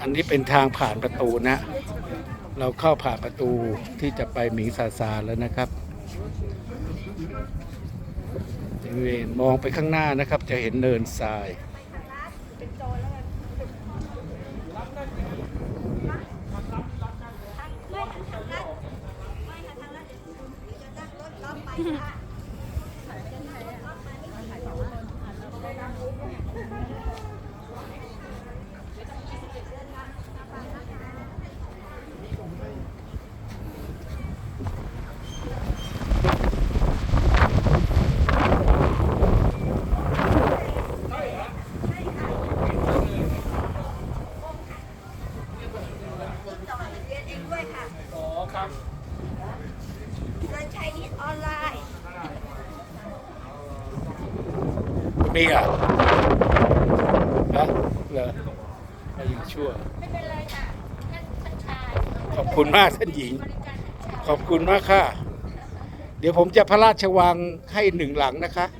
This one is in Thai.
อันนี้เป็นทางผ่านประตูนะ เราเข้าผ่านประตูที่จะไปหมิงซาซาแล้วนะครับบริเวณมองไปข้างหน้านะครับ จะเห็นเนินทรายเรียนเอง ด้วยค่ะ อ๋อครับเรียนใช้นิดออนไลน์มีอะฮะเหรอไม่ยังชั่ว ไม่เป็นไรค่ะท่านท่านชายขอบคุณมากท่านหญิง บริการท่านชาย ขอบคุณมากค่ะ เดี๋ยวผมจะพระราชวังให้หนึ่งหลังนะคะค